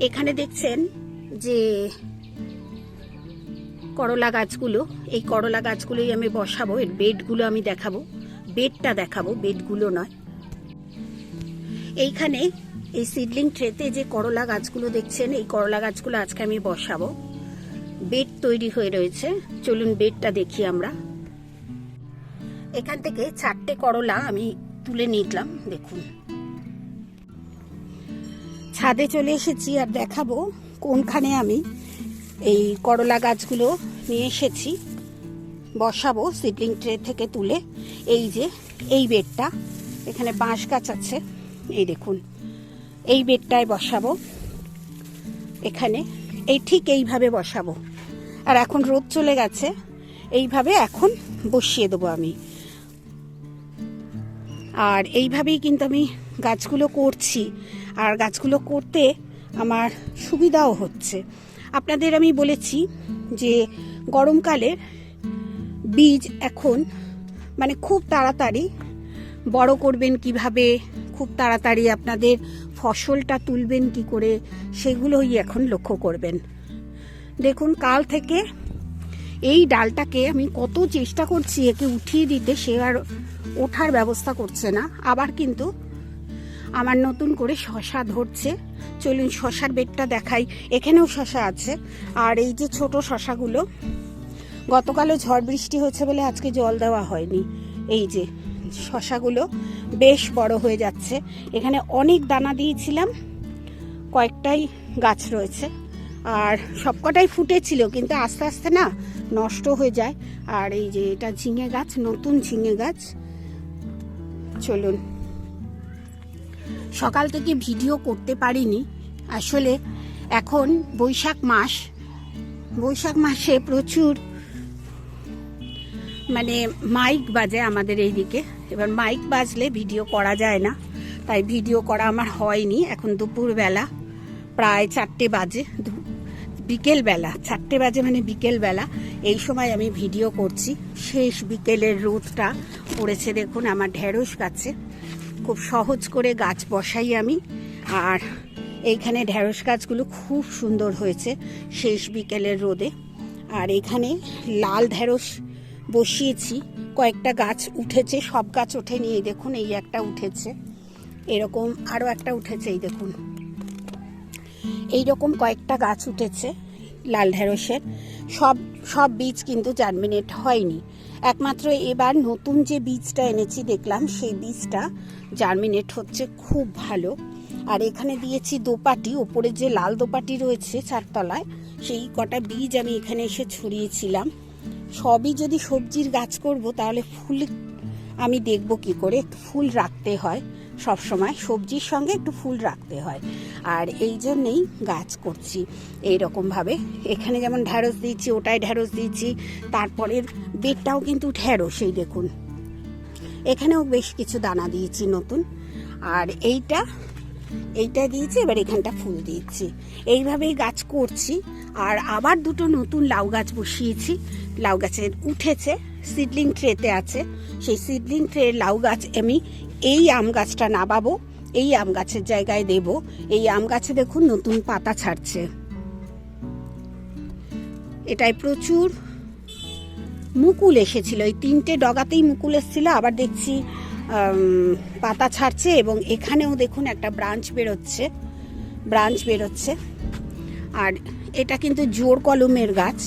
এখানে দেখছেন যে করলা গাছগুলো, এই করলা গাছগুলোই আমি বসাবো, এর বেডগুলো আমি দেখাবো। বেডটা দেখাবো, বেডগুলো নয়। এইখানে এই সিডলিং ট্রেতে যে করলা গাছগুলো দেখছেন, এই করলা গাছগুলো আজকে আমি বসাবো। বেড তৈরি হয়ে রয়েছে। চলুন বেডটা দেখি আমরা। এখান থেকে চারটে করলা আমি তুলে নিলাম, দেখুন। ছাদে চলে এসেছি আর দেখাবো কোনখানে আমি এই করলা গাছগুলো নিয়ে এসেছি। বসাবো সিডলিং ট্রে থেকে তুলে। এই যে, এই বেডটা, এখানে বাঁশ গাছ আছে। এই দেখুন, এই বেডটায় বসাবো। এখানে, এই ঠিক এইভাবে বসাবো। আর এখন রোদ চলে গেছে, এইভাবে এখন বসিয়ে দেবো আমি। আর এইভাবেই কিন্তু আমি গাছগুলো করছি। আর গাছগুলো করতে আমার সুবিধাও হচ্ছে। আপনাদের আমি বলেছি যে গরমকালের বীজ এখন মানে খুব তাড়াতাড়ি বড় করবেন কীভাবে, খুব তাড়াতাড়ি আপনাদের ফসলটা তুলবেন কি করে, সেগুলোই এখন লক্ষ্য করবেন। দেখুন, কাল থেকে এই ডালটাকে আমি কত চেষ্টা করছি একে উঠিয়ে দিতে, সে আর ওঠার ব্যবস্থা করছে না। আবার কিন্তু আমার নতুন করে শশা ধরছে। চলুন, শশার বেডটা দেখাই। এখানেও শশা আছে। আর এই যে ছোট শশাগুলো, গতকালও ঝড় বৃষ্টি হয়েছে বলে আজকে জল দেওয়া হয়নি। এই যে শশাগুলো বেশ বড় হয়ে যাচ্ছে। এখানে অনেক দানা দিয়েছিলাম, কয়েকটাই গাছ রয়েছে। আর সবকটাই ফুটেছিল, কিন্তু আস্তে আস্তে না নষ্ট হয়ে যায়। আর এই যে এটা ঝিঙে গাছ, নতুন ঝিঙে গাছ। চলুন। সকাল থেকে ভিডিও করতে পারিনি। আসলে এখন বৈশাখ মাস। বৈশাখ মাসে প্রচুর মানে মাইক বাজে আমাদের এইদিকে। এবার মাইক বাজলে ভিডিও করা যায় না। তাই ভিডিও করা আমার হয়নি। এখন দুপুরবেলা প্রায় চারটে বাজে। বিকেলবেলা, চারটে বাজে মানে বিকেলবেলা। এই সময় আমি ভিডিও করছি। শেষ বিকেলের রোদটা পড়েছে দেখুন, আমার ঢেঁড়স গাছে। খুব সহজ করে গাছ বসাই আমি। আর এইখানে ঢেঁড়স গাছগুলো খুব সুন্দর হয়েছে শেষ বিকেলের রোদে। আর এখানে লাল ঢেঁড়স বসিয়েছি। কয়েকটা গাছ উঠেছে, সব গাছ ওঠেনি এই দেখুন, এই একটা উঠেছে। এরকম আরও একটা উঠেছে, এই দেখুন। এই রকম কয়েকটা গাছ উঠেছে। লাল ঢেঁড়সের, সব সব বীজ কিন্তু জার্মিনেট হয়নি। একমাত্র এবার নতুন যে বীজটা এনেছি, দেখলাম সেই বীজটা জার্মিনেট হচ্ছে খুব ভালো। আর এখানে দিয়েছি দোপাটি, ওপরে যে লাল দোপাটি রয়েছে চারতলায়, সেই কটা বীজ আমি এখানে এসে ছড়িয়েছিলাম। সবই যদি সবজির গাছ করব, তাহলে ফুল আমি দেখব কি করে, ফুল রাখতে হয়। সব সময় সবজির সঙ্গে একটু ফুল রাখতে হয়। আর এই জন্যেই গাছ করছি এই ভাবে এখানে যেমন ঢ্যাঁড়স দিয়েছি ওটাই ঢ্যাঁড়স দিয়েছি, তারপরের বেডটাও কিন্তু ঢ্যাঁড়স এই দেখুন। এখানেও বেশ কিছু দানা দিয়েছি নতুন। আর এইটা এইটা দিয়েছি, এবার এখানটা ফুল দিয়েছি। এইভাবেই গাছ করছি। আর আবার দুটো নতুন লাউ গাছ বসিয়েছি। লাউ গাছের উঠেছে। সিডলিং ট্রেতে আছে। সেই সিডলিং ট্রে লাউ গাছ আমি এই আম গাছটা নাবাবো, এই আম গাছের জায়গায় দেব। এই আম গাছে দেখুন নতুন পাতা ছাড়ছে। এটায় প্রচুর মুকুল এসেছিল। এই তিনটে ডগাতেই মুকুল এসেছিল। আবার দেখছি পাতা ছাড়ছে এবং এখানেও দেখুন একটা ব্রাঞ্চ বেরোচ্ছে ব্রাঞ্চ বেরোচ্ছে। আর এটা কিন্তু জোর কলমের গাছ।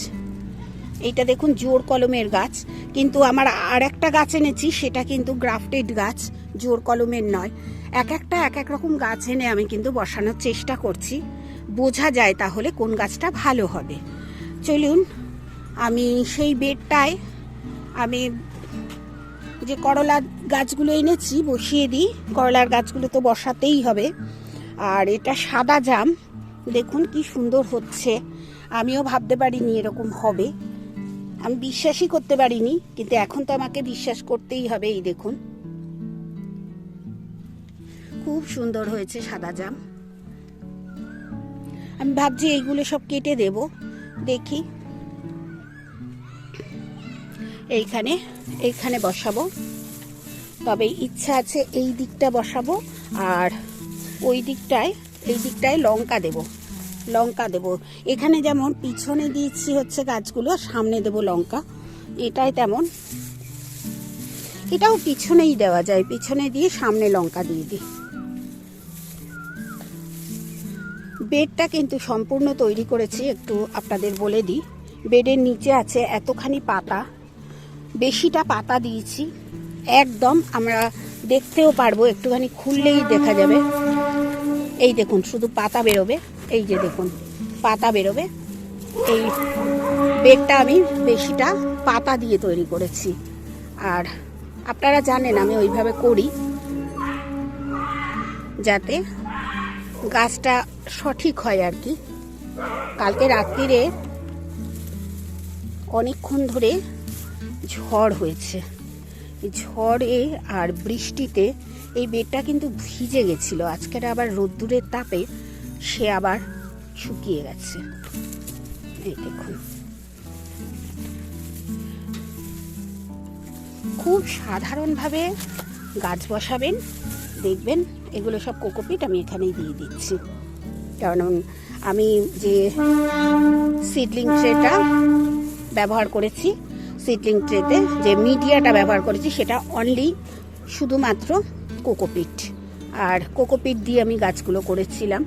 এইটা দেখুন জোর কলমের গাছ। কিন্তু আমার আর একটা গাছ এনেছি, সেটা কিন্তু গ্রাফটেড গাছ, জোর কলমের নয়। এক একটা, এক এক রকম গাছ এনে আমি কিন্তু বসানোর চেষ্টা করছি। বোঝা যায় তাহলে কোন গাছটা ভালো হবে। চলুন, আমি সেই বেডটায় আমি যে করলা গাছগুলো এনেছি, বসিয়ে দিই। করলার গাছগুলো তো বসাতেই হবে। আর এটা সাদা জাম। দেখুন কি সুন্দর হচ্ছে। আমিও ভাবতে পারিনি এরকম হবে। আমি বিশ্বাসই করতে পারিনি, কিন্তু এখন তো আমাকে বিশ্বাস করতেই হবে, এই দেখুন। খুব সুন্দর হয়েছে সাদা জাম। আমি ভাবছি এইগুলো সব কেটে দেব, দেখি। এইখানে এইখানে বসাবো। তবে ইচ্ছা আছে এই দিকটা বসাবো, আর ওই দিকটায়, এই দিকটায় লঙ্কা দেব। লঙ্কা দেব। এখানে যেমন পিছনে দিচ্ছি হচ্ছে গাছগুলো সামনে দেব লঙ্কা। এটাই তেমন। এটাও পিছনেই দেওয়া যায়। পিছনে দিয়ে সামনে লঙ্কা দিয়ে দিই। বেডটা কিন্তু সম্পূর্ণ তৈরি করেছি, একটু আপনাদের বলে দিই। বেডের নিচে আছে এতখানি পাতা। বেশিটা পাতা দিয়েছি। একদম আমরা দেখতেও পারব, একটুখানি খুললেই দেখা যাবে। এই দেখুন, শুধু পাতা বেরোবে। এই যে দেখুন, পাতা বেরোবে। এই বেগটা আমি বেশিটা পাতা দিয়ে তৈরি করেছি। আর আপনারা জানেন, আমি ওইভাবে করি যাতে গাছটা সঠিক হয় আর কি। কালকে রাত্রিরে অনেকক্ষণ ধরে ঝড় হয়েছে। ঝড়ে আর বৃষ্টিতে এই বেডটা কিন্তু ভিজে গেছিল। আজকের আবার রোদ্দুরের তাপে সে আবার শুকিয়ে গেছে। এই দেখুন। খুব সাধারণভাবে গাছ বসাবেন, দেখবেন এগুলো সব কোকোপিট আমি এখানেই দিয়ে দিচ্ছি। কারণ আমি যে সিডলিং ট্রেটা ব্যবহার করেছি, সিডলিং ট্রেতে যে মিডিয়াটা ব্যবহার করেছি, সেটা অনলি শুধুমাত্র কোকোপিট। আর কোকোপিট দিয়ে আমি গাছগুলো করেছিলাম।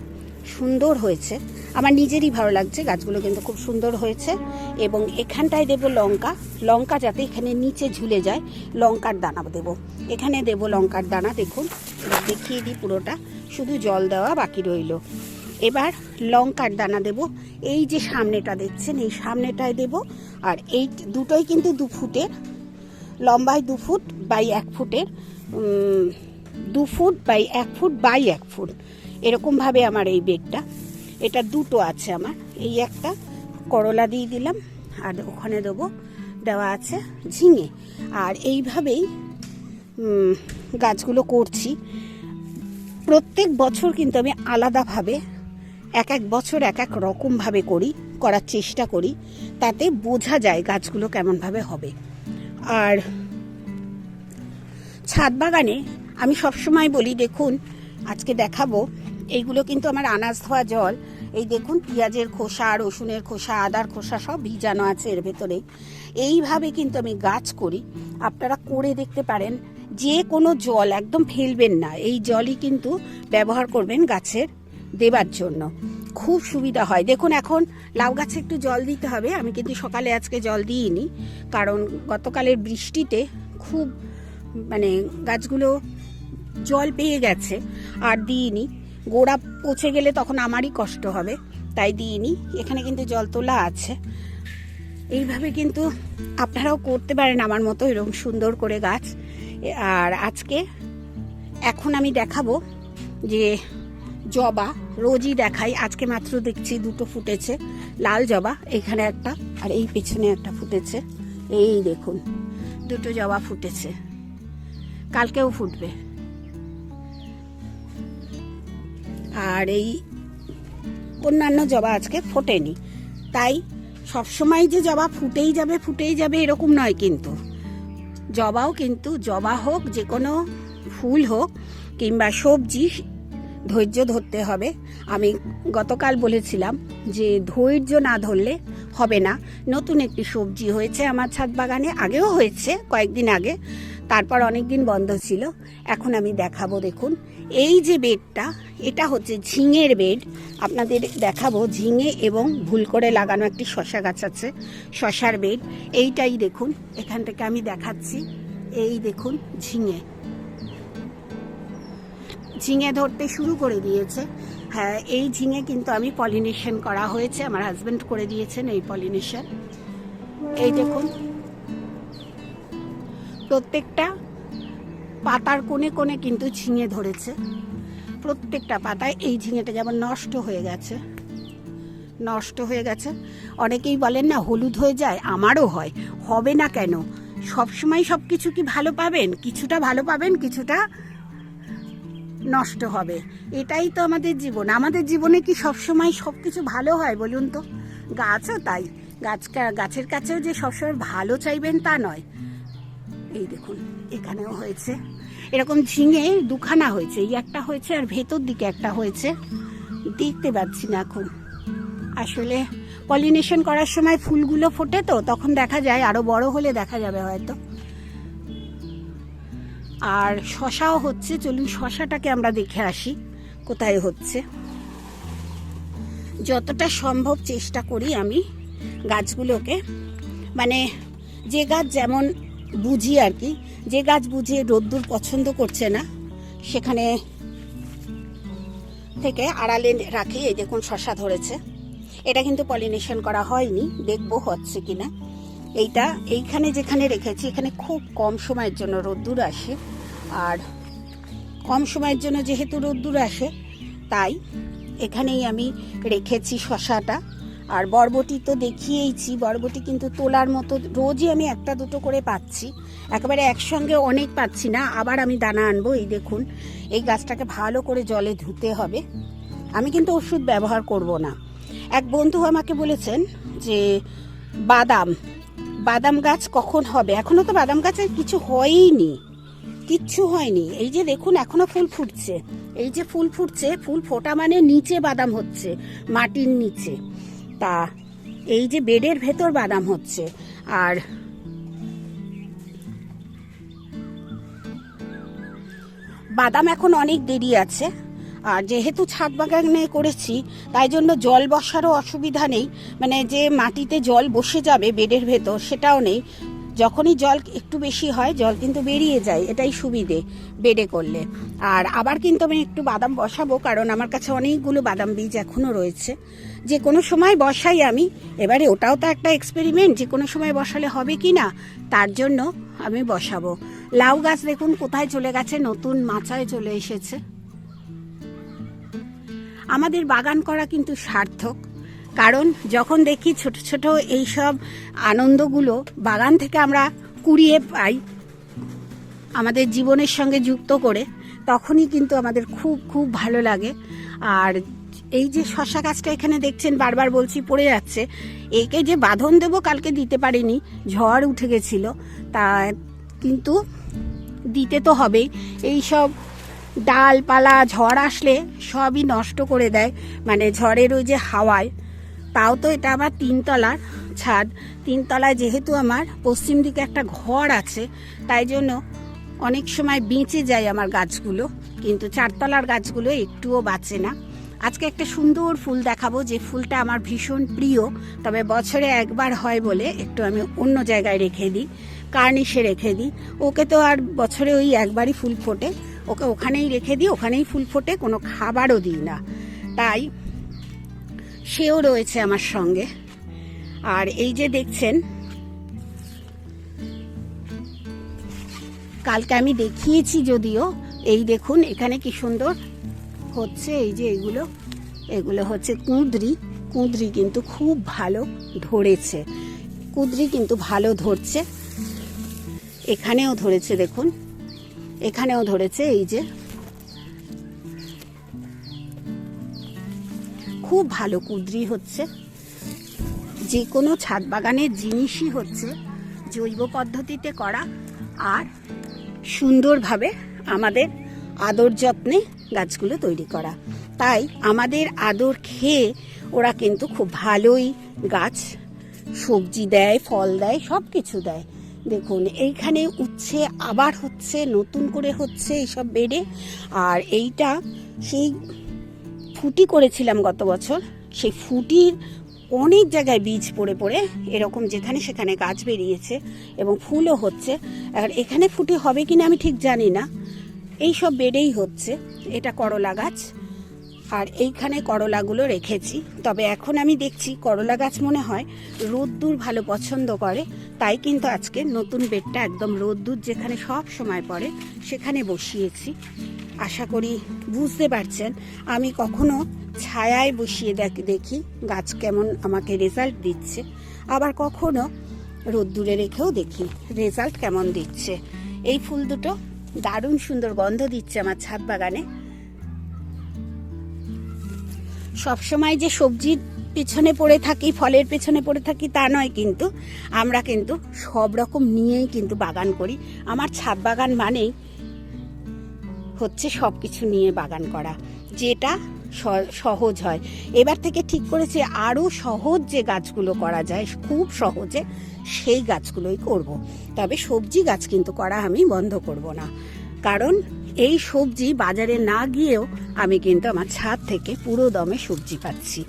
সুন্দর হয়েছে। আমার নিজেরই ভালো লাগছে, গাছগুলো কিন্তু খুব সুন্দর হয়েছে। এবং এখানটায় দেব লঙ্কা। লঙ্কা যাতে এখানে নিচে ঝুলে যায়, লঙ্কার দানা দেব। এখানে দেব লঙ্কার দানা, দেখুন। দেখিয়ে দিই পুরোটা। শুধু জল দেওয়া বাকি রইল। এবার লঙ্কার দানা দেব। এই যে সামনেটা দেখছেন, এই সামনেটায় দেব। আর এই দুটোই কিন্তু দু ফুটের লম্বায় দু ফুট বাই এক ফুটের দু ফুট বাই এক ফুট বাই এক ফুট। এরকমভাবে আমার এই বেডটা। এটা দুটো আছে আমার। এই একটা করলা দিয়ে দিলাম, আর ওখানে দেবো, দেওয়া আছে ঝিঙে। আর এইভাবেই গাছগুলো করছি। প্রত্যেক বছর কিন্তু আমি আলাদাভাবে, এক এক বছর এক এক রকমভাবে করি, করার চেষ্টা করি। তাতে বোঝা যায় গাছগুলো কেমনভাবে হবে। আর ছাদ বাগানে আমি সবসময় বলি, দেখুন, আজকে দেখাবো। এইগুলো কিন্তু আমার আনাজ ধোয়া জল। এই দেখুন, পেঁয়াজের খোসা, রসুনের খোসা, আদার খোসা সব ভিজানো আছে এর ভেতরে। এইভাবে কিন্তু আমি গাছ করি। আপনারা করে দেখতে পারেন, যে কোনো জল একদম ফেলবেন না। এই জলই কিন্তু ব্যবহার করবেন গাছের দেবার জন্য। খুব সুবিধা হয়। দেখুন, এখন লাউ গাছে একটু জল দিতে হবে। আমি কিন্তু সকালে আজকে জল দিইনি। কারণ গতকালের বৃষ্টিতে খুব মানে গাছগুলো জল পেয়ে গেছে, আর দিইনি। গোড়া পচে গেলে তখন আমারই কষ্ট হবে, তাই দিইনি। এখানে কিন্তু জল তোলা আছে। এইভাবে কিন্তু আপনারাও করতে পারেন আমার মতো এরকম সুন্দর করে গাছ। আর আজকে এখন আমি দেখাবো যে জবা রোজই দেখাই। আজকে মাত্র দেখছি দুটো ফুটেছে, লাল জবা এখানে একটা আর এই পেছনে একটা ফুটেছে। এই দেখুন, দুটো জবা ফুটেছে। কালকেও ফুটবে। আর এই অন্যান্য জবা আজকে ফোটেনি। তাই সবসময় যে জবা ফুটেই যাবে ফুটেই যাবে এরকম নয় কিন্তু। জবাও কিন্তু জবা হোক, যে কোনো ফুল হোক, কিংবা সবজি ধৈর্য ধরতে হবে। আমি গতকাল বলেছিলাম যে ধৈর্য না ধরলে হবে না। নতুন একটি সবজি হয়েছে আমার ছাদ বাগানে, আগেও হয়েছে কয়েকদিন আগে। তারপর অনেক দিন বন্ধ ছিল। এখন আমি দেখাবো, দেখুন। এই যে বেডটা, এটা হচ্ছে ঝিঙের বেড। আপনাদের দেখাবো ঝিঙে এবং ভুল করে লাগানো একটি শশা গাছ আছে শশার বেড। এইটাই দেখুন, এখান থেকে আমি দেখাচ্ছি। এই দেখুন, ঝিঙে। ঝিঙে ধরতে শুরু করে দিয়েছে। হ্যাঁ এই ঝিঙে কিন্তু আমি পলিনেশন করা হয়েছে, আমার হাজব্যান্ড করে দিয়েছেন এই পলিনেশন। এই দেখুন প্রত্যেকটা পাতার কোণে কোণে কিন্তু ঝিঙে ধরেছে। প্রত্যেকটা পাতায় এই ঝিঙেটা যেমন নষ্ট হয়ে গেছে, নষ্ট হয়ে গেছে। অনেকেই বলেন, না, হলুদ হয়ে যায়, আমারও হয়, হবে না কেন? সবসময় সব কিছু কি ভালো পাবেন? কিছুটা ভালো পাবেন, কিছুটা নষ্ট হবে। এটাই তো আমাদের জীবন। আমাদের জীবনে কি সবসময় সব কিছু ভালো হয় বলুন তো? গাছও তাই। গাছ গাছের কাছেও যে সবসময় ভালো চাইবেন তা নয়। এই দেখুন, এখানেও হয়েছে। এরকম ঝিঙে দুখানা হয়েছে, এই একটা হয়েছে আর ভেতর দিকে একটা হয়েছে। দেখতে পাচ্ছি না এখন। আসলে পলিনেশন করার সময় ফুলগুলো ফোটে তো, তখন দেখা যায়, আরও বড় হলে দেখা যাবে হয়তো। আর শশাও হচ্ছে, চলুন শশাটাকে আমরা দেখে আসি, কোথায় হচ্ছে। যতটা সম্ভব চেষ্টা করি আমি গাছগুলোকে। মানে যে গাছ যেমন বুঝি আর কি। যে গাছ বুঝে রোদ্দুর পছন্দ করছে না, সেখানে থেকে আড়ালে রাখি, এই দেখুন শশা ধরেছে। এটা কিন্তু পলিনেশন করা হয়নি, দেখব হচ্ছে কিনা। এইটা এইখানে যেখানে রেখেছি, এখানে খুব কম সময়ের জন্য রোদ্দুর আসে। আর কম সময়ের জন্য যেহেতু রোদ্দুর আসে, তাই এখানেই আমি রেখেছি শশাটা। আর বরবটি তো দেখিয়েইছি, বরবটি কিন্তু তোলার মতো, রোজই আমি একটা দুটো করে পাচ্ছি। একেবারে একসঙ্গে অনেক পাচ্ছি না, আবার আমি দানা আনব, এই দেখুন, এই গাছটাকে ভালো করে জলে ধুতে হবে। আমি কিন্তু ওষুধ ব্যবহার করব না। এক বন্ধু আমাকে বলেছেন যে, বাদাম বাদাম গাছ কখন হবে? এখনও তো বাদাম গাছের কিছু হয়ইনি, কিচ্ছু হয়নি। এই যে দেখুন, এখনও ফুল ফুটছে। এই যে ফুল ফুটছে, ফুল ফোটা মানে নিচে বাদাম হচ্ছে, মাটির নিচে। তা। এই যে বেডের ভেতর বাদাম হচ্ছে, আর বাদাম এখন অনেক দেরি আছে, আর যেহেতু ছাদ বাগানে করেছি, তাই জন্য জল বসারও অসুবিধা নেই। মানে যে মাটিতে জল বসে যাবে বেডের ভেতর, সেটাও নেই। যখনই জল একটু বেশি হয়, জল কিন্তু বেরিয়ে যায়, এটাই সুবিধে বেডে করলে। আর আবার কিন্তু আমি একটু বাদাম বসাবো, কারণ আমার কাছে অনেকগুলো বাদাম বীজ এখনও রয়েছে। যে কোনো সময় বসাই আমি, এবারে ওটাও তো একটা এক্সপেরিমেন্ট যে কোনো সময় বসালে হবে কি না তার জন্য আমি বসাবো। লাউ গাছ দেখুন কোথায় চলে গেছে, নতুন মাচায় চলে এসেছে। আমাদের বাগান করা কিন্তু সার্থক। কারণ যখন দেখি ছোট ছোট এইসব আনন্দগুলো বাগান থেকে আমরা কুড়িয়ে পাই আমাদের জীবনের সঙ্গে যুক্ত করে, তখনই কিন্তু আমাদের খুব খুব ভালো লাগে। আর এই যে শশা গাছটা এখানে দেখছেন, বারবার বলছি পড়ে যাচ্ছে। একে যে বাঁধন দেবো কালকে দিতে পারিনি, ঝড় উঠে গেছিল। তা কিন্তু দিতে তো হবেই। এই সব ডালপালা, ঝড় আসলে সবই নষ্ট করে দেয়। মানে ঝড়ের ওই যে হাওয়ায় তাও তো এটা আমার তিনতলার ছাদ। তিনতলায় যেহেতু আমার পশ্চিম দিকে একটা ঘর আছে, তাই জন্য অনেক সময় বেঁচে যায় আমার গাছগুলো, কিন্তু চারতলার গাছগুলো একটুও বাঁচে না। আজকে একটা সুন্দর ফুল দেখাবো, যে ফুলটা আমার ভীষণ প্রিয়, তবে বছরে একবার হয় বলে একটু আমি অন্য জায়গায় রেখে দিই, কার্নিশে রেখে দিই। ওকে তো আর বছরে ওই একবারই ফুল ফোটে, ওকে ওখানেই রেখে দিই, ওখানেই ফুল ফোটে, কোনো খাবারও দিই না। তাই সেও রয়েছে আমার সঙ্গে। আর এই যে দেখছেন, কালকে আমি দেখিয়েছি যদিও, এই দেখুন এখানে কি সুন্দর হচ্ছে, এই যে এগুলো এগুলো হচ্ছে কুঁদরি। কুঁদরি কিন্তু খুব ভালো ধরেছে। কুঁদরি কিন্তু ভালো ধরছে। এখানেও ধরেছে দেখুন, এখানেও ধরেছে, এই যে খুব ভালো কুদরি হচ্ছে। যে কোনো ছাদ বাগানের জিনিসই হচ্ছে জৈব পদ্ধতিতে করা আর সুন্দরভাবে আমাদের আদর যত্নে গাছগুলো তৈরি করা। তাই আমাদের আদর খেয়ে ওরা কিন্তু খুব ভালোই গাছ সবজি দেয়, ফল দেয় সব কিছু দেয়। দেখুন, এইখানে উচ্ছে আবার হচ্ছে, নতুন করে হচ্ছে, এইসব বেডে। আর এইটা সেই ফুটি করেছিলাম গত বছর। সেই ফুটির অনেক জায়গায় বীজ পড়ে পড়ে, এরকম যেখানে সেখানে গাছ বেরিয়েছে এবং ফুলও হচ্ছে। আর এখানে ফুটি হবে কিনা আমি ঠিক জানি না। এই সব বেডেই হচ্ছে। এটা করলা গাছ। আর এইখানে করলাগুলো রেখেছি। তবে এখন আমি দেখছি করলা গাছ মনে হয় রোদ্দুর ভালো পছন্দ করে, তাই কিন্তু আজকে নতুন বেডটা একদম রোদ্দুর যেখানে সব সময় পড়ে সেখানে বসিয়েছি। আশা করি বুঝতে পারছেন, আমি কখনো ছায়ায় বসিয়ে দেখ- দেখি গাছ কেমন আমাকে রেজাল্ট দিচ্ছে। আবার কখনো রোদ্দুরে রেখেও দেখি রেজাল্ট কেমন দিচ্ছে। এই ফুল দুটো দারুণ সুন্দর গন্ধ দিচ্ছে আমার ছাদ বাগানে। সবসময় যে সবজির পেছনে পড়ে থাকি, ফলের পেছনে পড়ে থাকি, তা নয় কিন্তু, আমরা কিন্তু সব রকম নিয়েই কিন্তু বাগান করি। আমার ছাদ বাগান মানেই হচ্ছে সব কিছু নিয়ে বাগান করা, যেটা সহজ হয়। এবার থেকে ঠিক করেছি আরও সহজ যে গাছগুলো করা যায়, খুব সহজে সেই গাছগুলোই করব। তবে সবজি গাছ কিন্তু করা আমি বন্ধ করব না। কারণ এই সবজি বাজারে না গিয়েও আমি কিন্তু আমার ছাদ থেকে পুরো দমে সবজি পাচ্ছি।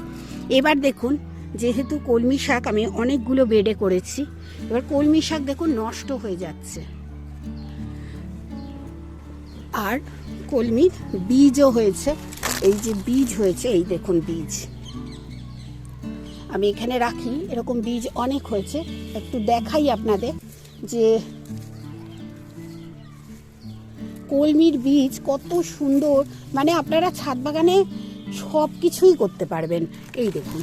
এবার দেখুন, যেহেতু কলমি শাক আমি অনেকগুলো বেডে করেছি, এবার কলমি শাক দেখুন নষ্ট হয়ে যাচ্ছে। আর কলমির বীজও হয়েছে, এই যে বীজ হয়েছে, এই দেখুন বীজ। আমি এখানে রাখি, এরকম বীজ অনেক হয়েছে, একটু দেখাই আপনাদের যে কলমির বীজ কত সুন্দর। মানে আপনারা ছাদ বাগানে সব কিছুই করতে পারবেন। এই দেখুন।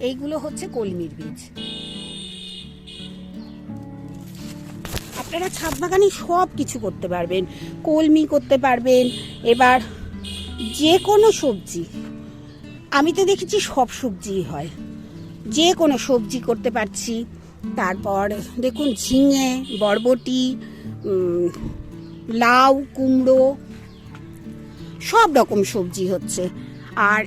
এইগুলো হচ্ছে কলমির বীজ। আপনারা ছাদ বাগানে সব কিছু করতে পারবেন। কলমি করতে পারবেন। এবার যে কোনো সবজি। আমি তো দেখেছি সব সবজিই হয়। যে কোনো সবজি করতে পারছি। তারপর দেখুন ঝিঙে, বরবটি লাউ, কুমড়ো, সব রকম সবজি হচ্ছে। আর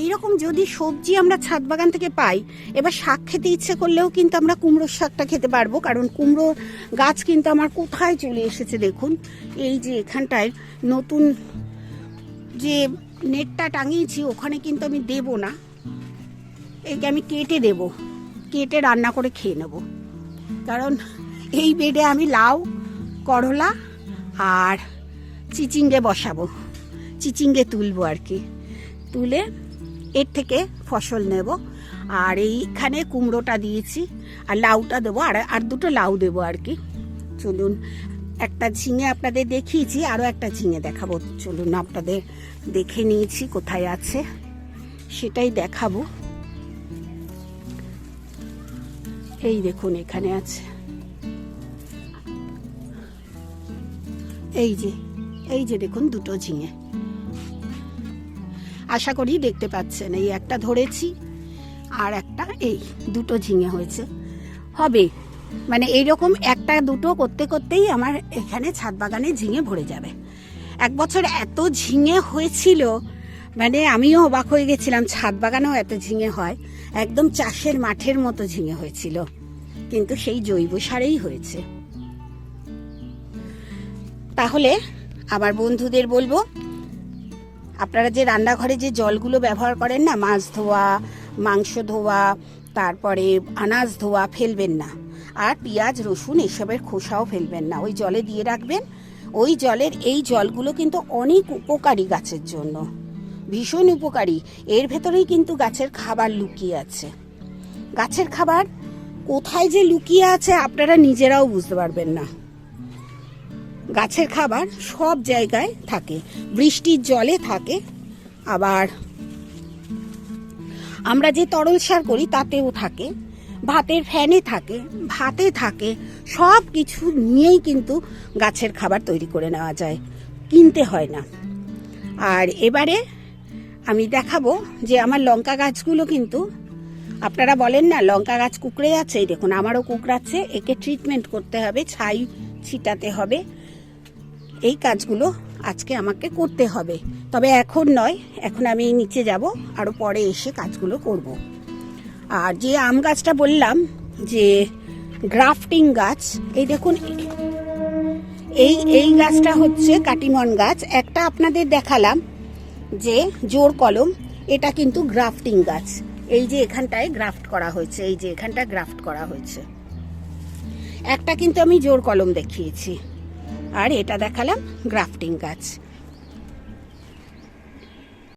এই রকম যদি সবজি আমরা ছাদ বাগান থেকে পাই, এবার শাক খেতে ইচ্ছে করলেও কিন্তু আমরা কুমড়োর শাকটা খেতে পারব, কারণ কুমড়ো গাছ কিন্তু আমার কোথায় চলে এসেছে দেখুন। এই যে এখানটায় নতুন যে নেটটা টাঙিয়েছি, ওখানে কিন্তু আমি দেব না। একে আমি কেটে দেব। কেটে রান্না করে খেয়ে নেব। কারণ এই বেডে আমি লাউ, করলা আর চিচিঙ্গে বসাবো। চিচিঙ্গে তুলবো আর কি। তুলে এর থেকে ফসল নেব। আর এইখানে কুমড়োটা দিয়েছি আর লাউটা দেবো। আর আর দুটো লাউ দেবো আর কি। চলুন, একটা ঝিঙে আপনাদের দেখিয়েছি, আরও একটা ঝিঙে দেখাবো। চলুন, আপনাদের দেখে নিয়েছি কোথায় আছে। সেটাই দেখাবো। এই দেখুন, এখানে আছে। এই যে এই যে দেখুন, দুটো ঝিঙে। আশা করি দেখতে পাচ্ছেন, এই একটা ধরেছি আর একটা এই, দুটো ঝিঙে হয়েছে। হবে মানে এইরকম একটা দুটো করতে করতেই আমার এখানে ছাদ বাগানে ঝিঙে ভরে যাবে। এক বছর এত ঝিঙে হয়েছিল মানে আমিও অবাক হয়ে গেছিলাম, ছাদ বাগানেও এত ঝিঙে হয়। একদম চাষের মাঠের মতো ঝিঙে হয়েছিল। কিন্তু সেই জৈব সারেই হয়েছে। তাহলে আমার বন্ধুদের বলব, আপনারা যে রান্নাঘরে যে জলগুলো ব্যবহার করেন না, মাছ ধোয়া, মাংস ধোয়া, তারপরে আনাজ ধোয়া, ফেলবেন না। আর পেঁয়াজ, রসুন এসবের খোসাও ফেলবেন না। ওই জলে দিয়ে রাখবেন। ওই জলের এই জলগুলো কিন্তু অনেক উপকারী গাছের জন্য। ভীষণ উপকারী। এর ভেতরেই কিন্তু গাছের খাবার লুকিয়ে আছে। গাছের খাবার কোথায় যে লুকিয়ে আছে আপনারা নিজেরাও বুঝতে পারবেন না। গাছের খাবার সব জায়গায় থাকে। বৃষ্টির জলে থাকে। আবার আমরা যে তরল সার করি তাতেও থাকে। ভাতের ফ্যানে থাকে, ভাতে থাকে। সব কিছু নিয়েই কিন্তু গাছের খাবার তৈরি করে নেওয়া যায়। কিনতে হয় না। আর এবারে আমি দেখাবো যে আমার লঙ্কা গাছগুলো কিন্তু, আপনারা বলেন না, লঙ্কা গাছ কুকড়ে যাচ্ছে এই দেখুন, আমারও কুকড়াচ্ছে, একে ট্রিটমেন্ট করতে হবে, ছাই ছিটাতে হবে। এই কাজগুলো আজকে আমাকে করতে হবে। তবে এখন নয়, এখন আমি নিচে যাব আরও পরে এসে কাজগুলো করব। আর যে আম গাছটা বললাম, যে গ্রাফটিং গাছ, এই দেখুন, এই এই গাছটা হচ্ছে কাটিমন গাছ। একটা আপনাদের দেখালাম যে জোর কলম, এটা কিন্তু গ্রাফটিং গাছ। এই যে এখানটায় গ্রাফট করা হয়েছে, এই যে এখানটা গ্রাফট করা হয়েছে। একটা কিন্তু আমি জোর কলম দেখিয়েছি। আর এটা দেখালাম গ্রাফটিং গাছ।